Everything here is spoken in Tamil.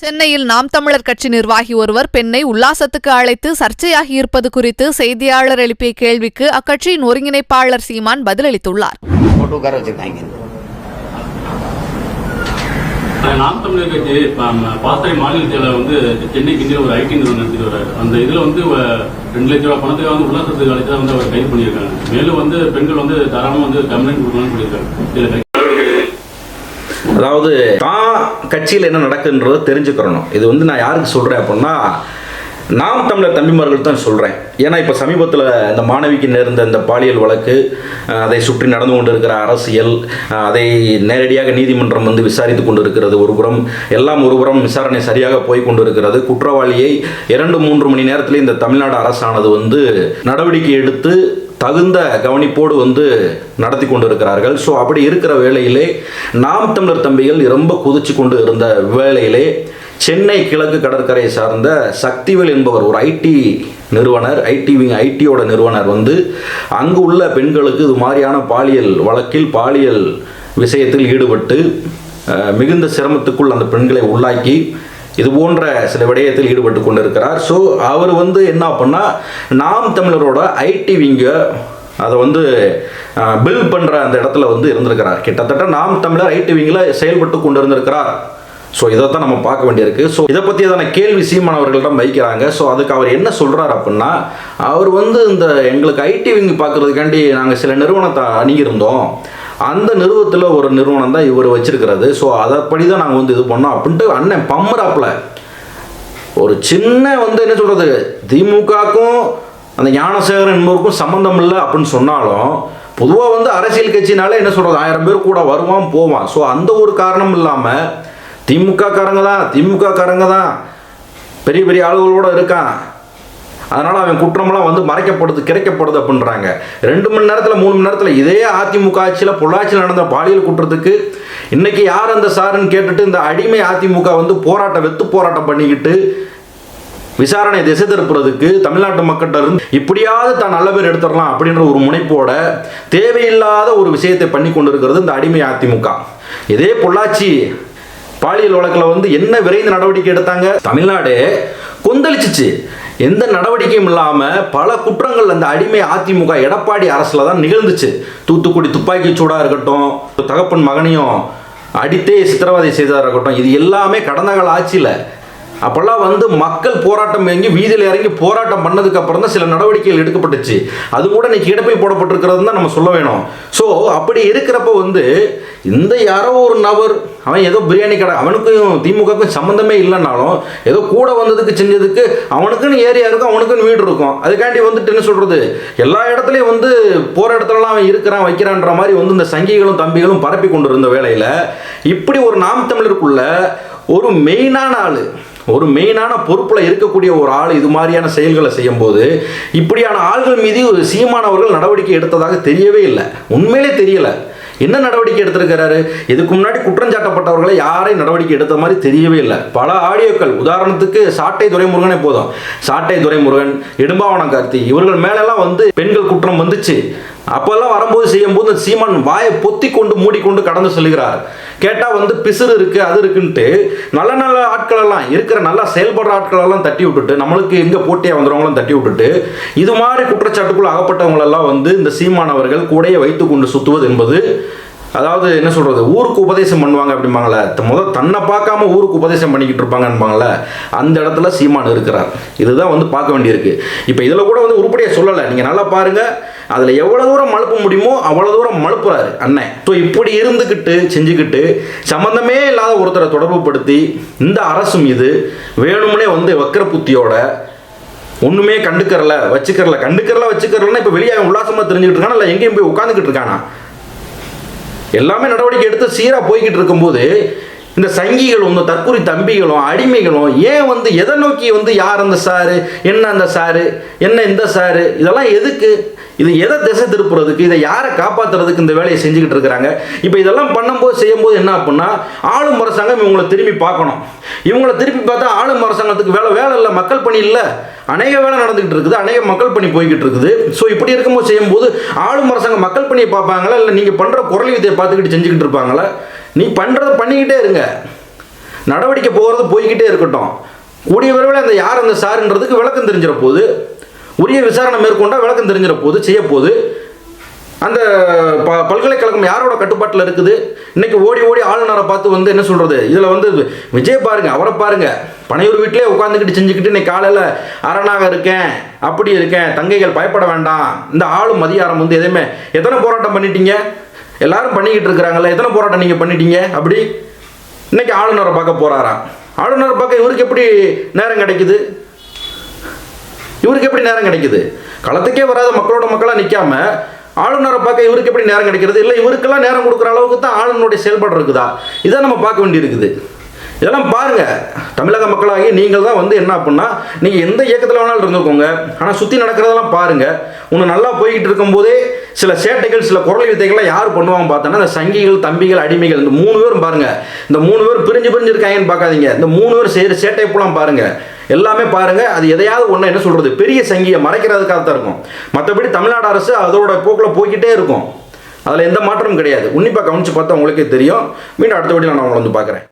சென்னையில் நாம் தமிழர் கட்சி நிர்வாகி ஒருவர் பெண்ணை உல்லாசத்துக்கு அழைத்து சர்ச்சையாகி இருப்பது குறித்து செய்தியாளர் எழுப்பிய கேள்விக்கு அக்கட்சியின் ஒருங்கிணைப்பாளர் சீமான் பதிலளித்துள்ளார். நாம் தமிழர் கட்சி ப- பாசறை மாநில செயலர் வந்து சென்னை கிண்டியில் ஒரு ஐடி நிறுவனம் நடத்திட்டு வர்றாரு. அந்த இதுல வந்து ரெண்டு லட்ச ரூபாய் பணத்துக்காக வந்து உல்லாசத்துக்கு அழைத்து வந்து அவர் கைது பண்ணியிருக்காங்க. மேலும் வந்து பெண்கள் வந்து தாராளமா வந்து கம்ப்ளைண்ட் கொடுக்கலாம்னு சொல்லியிருக்காங்க. அதாவது தான் கட்சியில் என்ன நடக்குன்றதை தெரிஞ்சுக்கிறணும். இது வந்து நான் யாருக்கு சொல்கிறேன் அப்படின்னா நாம் தமிழர் தம்பிமார்கள் தான் சொல்கிறேன் ஏன்னா இப்போ சமீபத்தில் இந்த மாணவிக்கு நேர்ந்த இந்த பாலியல் வழக்கு அதை சுற்றி நடந்து கொண்டிருக்கிற அரசியல் அதை நேரடியாக நீதிமன்றம் வந்து விசாரித்து கொண்டிருக்கிறது ஒருபுறம் எல்லாம் ஒருபுறம் விசாரணை சரியாக போய் கொண்டிருக்கிறது. குற்றவாளியை இரண்டு மூன்று மணி நேரத்தில் இந்த தமிழ்நாடு அரசானது வந்து நடவடிக்கை எடுத்து தகுந்த கவனிப்போடு வந்து நடத்தி கொண்டிருக்கிறார்கள். ஸோ அப்படி இருக்கிற வேளையிலே நாம் தமிழர் தம்பிகள் ரொம்ப குதிச்சு கொண்டு இருந்த வேளையிலே சென்னை கிழக்கு கடற்கரையை சார்ந்த சக்திவேல் என்பவர் ஒரு ஐடி நிறுவனர் ஐடி விங் ஐடியோட நிறுவனர் வந்து அங்கு உள்ள பெண்களுக்கு இது மாதிரியான பாலியல் வழக்கில் பாலியல் விஷயத்தில் ஈடுபட்டு மிகுந்த சிரமத்துக்குள் அந்த பெண்களை உள்ளாக்கி இது போன்ற சில விடயத்தில் ஈடுபட்டு கொண்டிருக்கிறார். ஸோ அவர் வந்து என்ன பண்ணா நாம் தமிழரோட ஐடி விங்க அதை வந்து பில் பண்ணுற அந்த இடத்துல வந்து இருந்திருக்கிறார். கிட்டத்தட்ட நாம் தமிழர் ஐடி விங்கில் செயல்பட்டு கொண்டு இருந்திருக்கிறார் ஸோ இதை தான் நம்ம பார்க்க வேண்டியிருக்கு. ஸோ இதை பற்றியதான கேள்வி சீமான் அவர்களிடம் வைக்கிறாங்க. ஸோ அதுக்கு அவர் என்ன சொல்கிறார் அப்படின்னா அவர் வந்து இந்த எங்களுக்கு ஐடி விங் பார்க்குறதுக்காண்டி நாங்கள் சில நிறுவனத்தை அணுகியிருந்தோம். அந்த நிறுவனத்தில் ஒரு நிறுவனம் தான் இவர் வச்சிருக்கிறது. ஸோ அதைப்படி தான் நாங்கள் வந்து இது பண்ணோம் அப்படின்ட்டு அண்ணன் பம்மராப்பில் ஒரு சின்ன வந்து என்ன சொல்கிறது திமுகக்கும் அந்த ஞானசேகரன் என்பவருக்கும் சம்மந்தம் இல்லை அப்படின்னு சொன்னாலும் பொதுவாக வந்து அரசியல் கட்சினால என்ன சொல்கிறது ஆயிரம் பேர் கூட வருவான் போவான். ஸோ அந்த ஒரு காரணம் இல்லாமல் திமுக காரங்க தான் திமுக காரங்க தான் பெரிய பெரிய ஆளுகளோட இருக்கான். அதனால் அவன் குற்றமெல்லாம் வந்து மறைக்கப்படுது கிடைக்கப்படுது அப்படின்றாங்க. ரெண்டு மணி நேரத்தில் மூணு மணி நேரத்தில் இதே அதிமுக ஆட்சியில் பொள்ளாச்சியில் நடந்த பாலியல் குற்றத்துக்கு இன்னைக்கு யார் அந்த சாருன்னு கேட்டுட்டு இந்த அடிமை அதிமுக வந்து போராட்டம் வெத்து போராட்டம் பண்ணிக்கிட்டு விசாரணை திசை திருப்புறதுக்கு தமிழ்நாட்டு மக்கள்கிட்ட இருந்து இப்படியாவது தான் நல்ல பேர் எடுத்துடலாம் அப்படின்ற ஒரு முனைப்போட தேவையில்லாத ஒரு விஷயத்தை பண்ணி கொண்டிருக்கிறது இந்த அடிமை அதிமுக. இதே பொள்ளாச்சி பாலியல் வழக்கில் வந்து என்ன விரைந்து நடவடிக்கை எடுத்தாங்க? தமிழ்நாடு கொந்தளிச்சிச்சு. எந்த நடவடிக்கையும் இல்லாமல் பல குற்றங்கள் அந்த அடிமை அதிமுக எடப்பாடி அரசில் தான் நிகழ்ந்துச்சு. தூத்துக்குடி துப்பாக்கி சூடாக இருக்கட்டும் தகப்பன் மகனையும் அடித்தே சித்திரவதை செய்ததாக இருக்கட்டும் இது எல்லாமே கடந்த கால ஆட்சியில் அப்போல்லாம் வந்து மக்கள் போராட்டம் இறங்கி வீதியில் இறங்கி போராட்டம் பண்ணதுக்கு அப்புறம் தான் சில நடவடிக்கைகள் எடுக்கப்பட்டுச்சு. அது கூட இன்னைக்கு இடப்பை போடப்பட்டிருக்கிறது தான் நம்ம சொல்ல வேணும். ஸோ அப்படி இருக்கிறப்ப வந்து இந்த யாரோ ஒரு நபர் அவன் ஏதோ பிரியாணி கடை அவனுக்கும் திமுகவுக்கும் சம்மந்தமே இல்லைனாலும் ஏதோ கூட வந்ததுக்கு செஞ்சதுக்கு அவனுக்குன்னு ஏரியா இருக்கும் அவனுக்குன்னு வீடு இருக்கும். அதுக்காண்டி வந்துட்டு என்ன சொல்கிறது எல்லா இடத்துலையும் வந்து போகிற இடத்துலலாம் அவன் இருக்கிறான் வைக்கிறான்ற மாதிரி வந்து இந்த சங்கிகளும் தம்பிகளும் பரப்பி கொண்டு இருந்த வேலையில் இப்படி ஒரு நாம் தமிழருக்குள்ள ஒரு மெயினான ஆள் ஒரு மெயினான பொறுப்பில் இருக்கக்கூடிய ஒரு ஆள் இது மாதிரியான செயல்களை செய்யும்போது இப்படியான ஆள்கள் மீது ஒரு சீமானவர்கள் நடவடிக்கை எடுத்ததாக தெரியவே இல்லை. உண்மையிலே தெரியலை. என்ன நடவடிக்கை எடுத்திருக்கிறாரு? இதுக்கு முன்னாடி குற்றஞ்சாட்டப்பட்டவர்களை யாரையும் நடவடிக்கை எடுத்த மாதிரி தெரியவே இல்லை. பல ஆடியோக்கள் உதாரணத்துக்கு சாட்டை துரைமுருகனே போதும். சாட்டை துரைமுருகன் இடும்பாவனம் கார்த்தி இவர்கள் மேலெல்லாம் வந்து பெண்கள் குற்றம் வந்துச்சு. அப்போல்லாம் வரும்போது செய்யும்போது இந்த சீமான் வாயை பொத்தி கொண்டு மூடிக்கொண்டு கடந்து செல்கிறார். கேட்டால் வந்து பிசுறு இருக்குது அது இருக்குன்ட்டு நல்ல நல்ல ஆட்களெல்லாம் இருக்கிற நல்லா செயல்படுற ஆட்களெல்லாம் தட்டி விட்டுட்டு நம்மளுக்கு எங்கே போட்டியாக வந்துடுறவங்களும் தட்டி விட்டுட்டு இது மாதிரி குற்றச்சாட்டுக்குள் அகப்பட்டவங்களெல்லாம் வந்து இந்த சீமானவர்கள் கூடையை வைத்து கொண்டு சுற்றுவது என்பது அதாவது என்ன சொல்கிறது ஊருக்கு உபதேசம் பண்ணுவாங்க அப்படிம்பாங்களே முதல் தன்னை பார்க்காம ஊருக்கு உபதேசம் பண்ணிக்கிட்டு இருப்பாங்கன்பாங்களே அந்த இடத்துல சீமான் இருக்கிறார். இதுதான் வந்து பார்க்க வேண்டியிருக்கு. இப்போ இதில் கூட வந்து உருப்படியாக சொல்லலை. நீங்கள் நல்லா பாருங்கள் அதில் எவ்வளோ தூரம் மழுப்ப முடியுமோ அவ்வளோ தூரம் மழுப்புறாரு அண்ணன் ஸோ இப்படி இருந்துக்கிட்டு செஞ்சுக்கிட்டு சம்மந்தமே இல்லாத ஒருத்தரை தொடர்புபடுத்தி இந்த அரசு மீது வேணும்னே வந்து வக்கர புத்தியோட ஒன்றுமே கண்டுக்கறல வச்சுக்கறல. கண்டுக்கறல வச்சுக்கறலன்னா இப்போ வெளியே உல்லாசமாக தெரிஞ்சுக்கிட்டு இருக்கானா? இல்லை எங்கேயும் போய் உட்காந்துக்கிட்டு இருக்கானா? எல்லாமே நடவடிக்கை எடுத்து சீராக போய்கிட்டு இருக்கும்போது இந்த சங்கிகளும் இந்த தற்கொலை தம்பிகளும் அடிமைகளும் ஏன் வந்து எதை நோக்கி வந்து யார் அந்த சாரு என்ன அந்த சாரு என்ன இந்த சாரு இதெல்லாம் எதுக்கு? இது எதை திசை திருப்புறதுக்கு இதை யாரை காப்பாற்றுறதுக்கு இந்த வேலையை செஞ்சுக்கிட்டு இருக்கிறாங்க? இப்போ இதெல்லாம் பண்ணும்போது செய்யும்போது என்ன அப்படின்னா ஆளும் அரசாங்கம் இவங்களை திரும்பி பார்க்கணும். இவங்களை திருப்பி பார்த்தா ஆளும் அரசாங்கத்துக்கு வேலை வேலை இல்லை மக்கள் பணி இல்லை. அநேக வேலை நடந்துகிட்டு இருக்குது அநேக மக்கள் பணி போய்கிட்டு இருக்குது. ஸோ இப்படி இருக்கும்போது செய்யும்போது ஆளும் அரசாங்கம் மக்கள் பணியை பார்ப்பாங்களா? இல்லை நீங்கள் பண்ணுற குரல் வித்தையை பார்த்துக்கிட்டு செஞ்சுக்கிட்டு இருப்பாங்களா? நீ பண்ணுறத பண்ணிக்கிட்டே இருங்க. நடவடிக்கை போகிறது போய்கிட்டே இருக்கட்டும். கூடிய விரைவில் அந்த யார் அந்த சாருன்றதுக்கு விளக்கம் தெரிஞ்சிடப்போகுது உரிய விசாரணை மேற்கொண்டால் விளக்கம் தெரிஞ்சிட போகுது செய்ய போகுது அந்த ப பல்கலைக்கழகம் யாரோட கட்டுப்பாட்டில் இருக்குது? இன்றைக்கி ஓடி ஓடி ஆளுநரை பார்த்து வந்து என்ன சொல்கிறது இதில் வந்து விஜய் பாருங்கள் அவரை பாருங்க. பனையூர் வீட்டிலே உட்காந்துக்கிட்டு செஞ்சுக்கிட்டு இன்னைக்கு காலையில் அரணாக இருக்கேன் அப்படி இருக்கேன் தங்கைகள் பயப்பட வேண்டாம். இந்த ஆளும் மதியாரம் வந்து எதுவுமே எத்தனை போராட்டம் பண்ணிட்டீங்க? எல்லாரும் பண்ணிக்கிட்டு இருக்கிறாங்கல்ல எத்தனை போராட்டம் நீங்கள் பண்ணிட்டீங்க? அப்படி இன்னைக்கு ஆளுநரை பார்க்க போகிறாராம் ஆளுநரை பார்க்க இவருக்கு எப்படி நேரம் கிடைக்குது? இவருக்கு எப்படி நேரம் கிடைக்குது? களத்துக்கே வராத மக்களோட மக்களாக நிற்காம ஆளுநரை பார்க்க இவருக்கு எப்படி நேரம் கிடைக்கிறது? இல்லை இவருக்கெல்லாம் நேரம் கொடுக்குற அளவுக்கு தான் ஆளுநருடைய செயல்பாடு இருக்குதா? இதை நம்ம பார்க்க வேண்டியிருக்குது. இதெல்லாம் பாருங்க. தமிழக மக்களாகி நீங்கள் தான் வந்து என்ன அப்படின்னா நீங்கள் எந்த இயக்கத்தில் வேணாலும் இருந்துக்கோங்க. ஆனால் சுற்றி நடக்கிறதெல்லாம் பாருங்கள் ஒன்று நல்லா போய்கிட்டு இருக்கும்போதே சில சேட்டைகள் சில குரல் வித்தைகள்லாம் யார் பண்ணுவாங்க பார்த்தோன்னா இந்த சங்கிகள் தம்பிகள் அடிமைகள் இந்த மூணு பேரும் பாருங்கள் இந்த மூணு பேர் பிரிஞ்சு பிரிஞ்சு இருக்காங்கன்னு பார்க்காதீங்க. இந்த மூணு பேர் செய்கிற சேட்டை பூலாம் பாருங்கள் எல்லாமே பாருங்க. அது எதையாவது ஒன்று என்ன சொல்றது? பெரிய சங்கியை மறைக்கிறதுக்காக தான் இருக்கும். மற்றபடி தமிழ்நாடு அரசு அதோட போக்கில் போய்கிட்டே இருக்கும். அதில் எந்த மாற்றமும் கிடையாது. உன்னிப்பாக கவனிச்சு பார்த்தா உங்களுக்கே தெரியும். மீண்டும் அடுத்த வீடியோ நான் உங்களை வந்து பார்க்குறேன்.